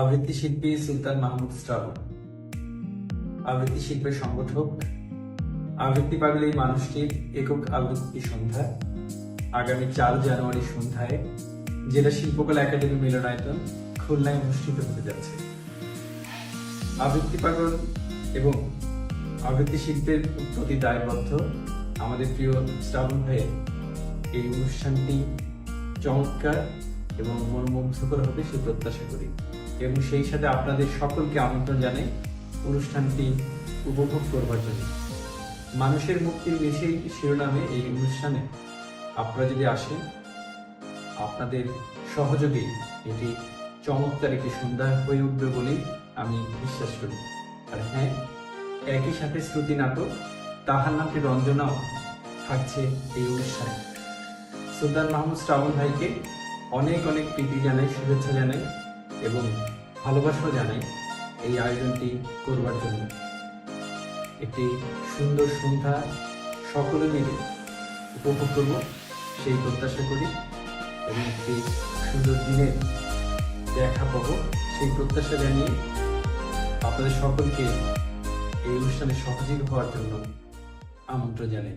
আবৃত্তি শিল্পী সুলতান মাহমুদ শ্রাবণ আবৃত্তি শিল্পের সংগঠক, আবৃত্তি পাগল এই মানুষটির একক আবৃত্তি সন্ধ্যা, আগামী চার জানুয়ারি সন্ধ্যায় জেলা শিল্পকলা একাডেমি মিলনায়তন খুলনায় অনুষ্ঠিত হতে যাচ্ছে। আবৃত্তি পাগল এবং আবৃত্তি শিল্পের প্রতি দায়বদ্ধ আমাদের প্রিয় শ্রাবণ ভাইয়ের। এই অনুষ্ঠানটি চমৎকার এবং মনোমুগ্ধকর হবে সে প্রত্যাশা করি। এবং সেই সাথে আপনাদের সকলকে আমন্ত্রণ জানাই অনুষ্ঠানটি উপভোগ করবার জন্য। মানুষের মুক্তির মিছিল শিরোনামে এই অনুষ্ঠানে আপনারা যদি আসেন, আপনাদের সহযোগে এটি চমৎকার একটি সন্ধ্যা হয়ে উঠবে বলেই আমি বিশ্বাস করি। আর হ্যাঁ একই সাথে শ্রুতি নাটক, তাহার নামটি রঞ্জনাও থাকছে এই অনুষ্ঠানে। সুলতান মাহমুদ শ্রাবণ ভাইকে অনেক অনেক প্রীতি জানাই, শুভেচ্ছা জানাই। এবং ভালোবাসাও জানাই এই আয়োজনটি করবার জন্য। একটি সুন্দর সন্ধ্যা সকলে মিলে উপভোগ করব, সেই প্রত্যাশা করি এবং একটি সুন্দর দিনের দেখা পাবো, সেই প্রত্যাশা জানিয়ে আপনাদের সকলকে এই অনুষ্ঠানে সহযোগী হওয়ার জন্য আমন্ত্রণ জানাই।